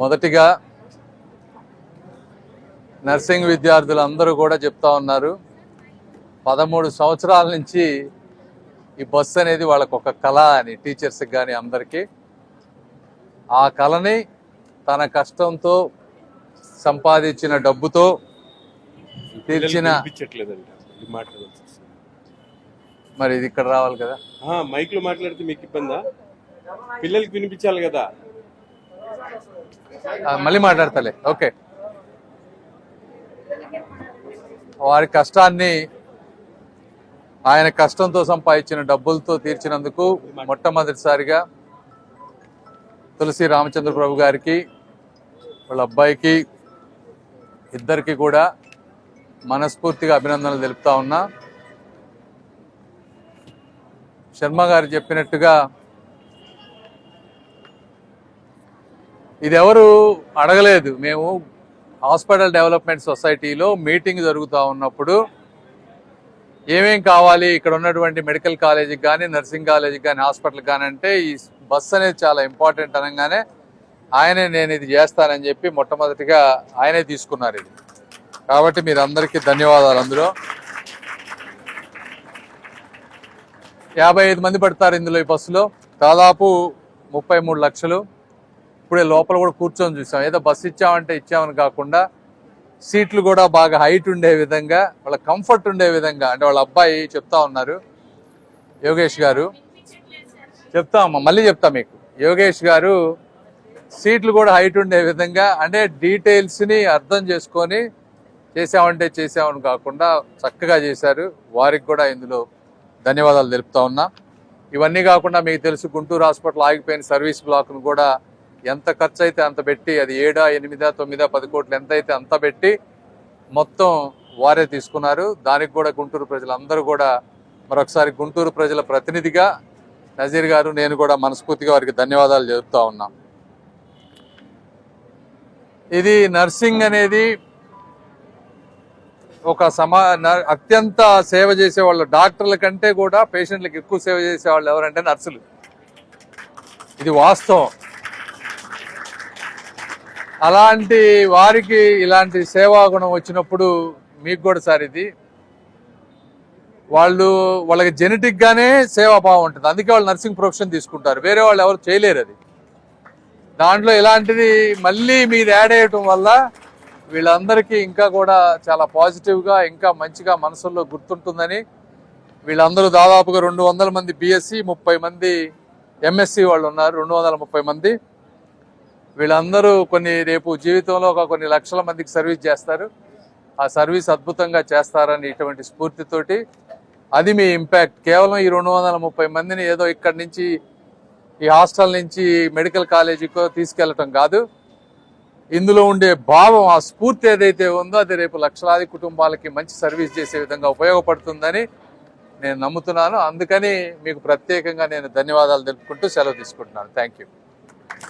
మొదటిగా నర్సింగ్ విద్యార్థులు అందరూ కూడా చెప్తా ఉన్నారు. పదమూడు సంవత్సరాల నుంచి ఈ బస్సు అనేది వాళ్ళకు ఒక కళ అని టీచర్స్కి కానీ అందరికీ. ఆ కళని తన కష్టంతో సంపాదించిన డబ్బుతో తీర్చిన. మరి ఇది ఇక్కడ రావాలి కదా? ఆ, మైక్లో మాట్లాడితే మీకు ఇబ్బందా? పిల్లలకి వినిపించాలి కదా? మళ్ళీ మాట్లాడతలే. ఓకే. వారి కష్టాన్ని ఆయన కష్టంతో సంపాదించిన డబ్బులతో తీర్చినందుకు మొట్టమొదటిసారిగా తులసి రామచంద్ర ప్రభు గారికి వాళ్ళ అబ్బాయికి ఇద్దరికి కూడా మనస్ఫూర్తిగా అభినందనలు తెలుపుతా ఉన్నా. శర్మ గారు చెప్పినట్టుగా ఇది ఎవరు అడగలేదు. మేము హాస్పిటల్ డెవలప్మెంట్ సొసైటీలో మీటింగ్ జరుగుతూ ఉన్నప్పుడు ఏమేం కావాలి ఇక్కడ ఉన్నటువంటి మెడికల్ కాలేజీకి కానీ నర్సింగ్ కాలేజీకి కానీ హాస్పిటల్కి కానీ అంటే ఈ బస్ అనేది చాలా ఇంపార్టెంట్ అనగానే ఆయనే నేను ఇది చేస్తానని చెప్పి మొట్టమొదటిగా ఆయనే తీసుకున్నారు ఇది. కాబట్టి మీరు అందరికీ ధన్యవాదాలు అందులో. యాభై ఐదు మంది పడతారు ఇందులో ఈ బస్సులో. దాదాపు ముప్పై మూడు లక్షలు. ఇప్పుడే లోపల కూడా కూర్చొని చూసాం. ఏదో బస్సు ఇచ్చామంటే ఇచ్చామని కాకుండా సీట్లు కూడా బాగా హైట్ ఉండే విధంగా వాళ్ళ కంఫర్ట్ ఉండే విధంగా అంటే వాళ్ళ అబ్బాయి చెప్తా ఉన్నారు యోగేష్ గారు. చెప్తా అమ్మా మళ్ళీ చెప్తా మీకు. యోగేష్ గారు సీట్లు కూడా హైట్ ఉండే విధంగా అంటే డీటెయిల్స్ని అర్థం చేసుకొని చేసామంటే చేసామని కాకుండా చక్కగా చేశారు. వారికి కూడా ఇందులో ధన్యవాదాలు తెలుపుతా ఉన్నా. ఇవన్నీ కాకుండా మీకు తెలుసు గుంటూరు హాస్పిటల్ ఆగిపోయిన సర్వీస్ బ్లాక్ను కూడా ఎంత ఖర్చు అయితే అంత పెట్టి అది ఏడా ఎనిమిదా తొమ్మిదా పది కోట్లు ఎంత అయితే అంత పెట్టి మొత్తం వారే తీసుకున్నారు. దానికి కూడా గుంటూరు ప్రజలందరూ కూడా మరొకసారి గుంటూరు ప్రజల ప్రతినిధిగా నజీర్ గారు నేను కూడా మనస్ఫూర్తిగా వారికి ధన్యవాదాలు చెబుతా ఉన్నాం. ఇది నర్సింగ్ అనేది ఒక సమా అత్యంత సేవ చేసే వాళ్ళు డాక్టర్ల కంటే కూడా పేషెంట్లకు ఎక్కువ సేవ చేసే వాళ్ళు ఎవరంటే నర్సులు. ఇది వాస్తవం. అలాంటి వారికి ఇలాంటి సేవా గుణం వచ్చినప్పుడు మీకు కూడా సార్ ఇది. వాళ్ళు వాళ్ళకి జెనెటిక్గానే సేవా సేవాభావం ఉంటుంది అందుకే వాళ్ళు నర్సింగ్ ప్రొఫెషన్ తీసుకుంటారు. వేరే వాళ్ళు ఎవరు చేయలేరు అది. దాంట్లో ఇలాంటిది మళ్ళీ మీరు యాడ్ అయ్యటం వల్ల వీళ్ళందరికీ ఇంకా కూడా చాలా పాజిటివ్గా ఇంకా మంచిగా మనసుల్లో గుర్తుంటుందని వీళ్ళందరూ దాదాపుగా రెండు వందల మంది బీఎస్సీ ముప్పై మంది ఎంఎస్సి వాళ్ళు ఉన్నారు. రెండు వందల ముప్పై మంది. వీళ్ళందరూ కొన్ని రేపు జీవితంలో ఒక కొన్ని లక్షల మందికి సర్వీస్ చేస్తారు. ఆ సర్వీస్ అద్భుతంగా చేస్తారని ఇటువంటి స్ఫూర్తితోటి అది మీ ఇంపాక్ట్. కేవలం ఈ రెండు వందల ముప్పై మందిని ఏదో ఇక్కడి నుంచి ఈ హాస్టల్ నుంచి మెడికల్ కాలేజీకో తీసుకెళ్ళటం కాదు. ఇందులో ఉండే భావం ఆ స్ఫూర్తి ఏదైతే ఉందో అది రేపు లక్షలాది కుటుంబాలకి మంచి సర్వీస్ చేసే విధంగా ఉపయోగపడుతుందని నేను నమ్ముతున్నాను. అందుకని మీకు ప్రత్యేకంగా నేను ధన్యవాదాలు తెలుపుకుంటూ సెలవు తీసుకుంటున్నాను. Thank you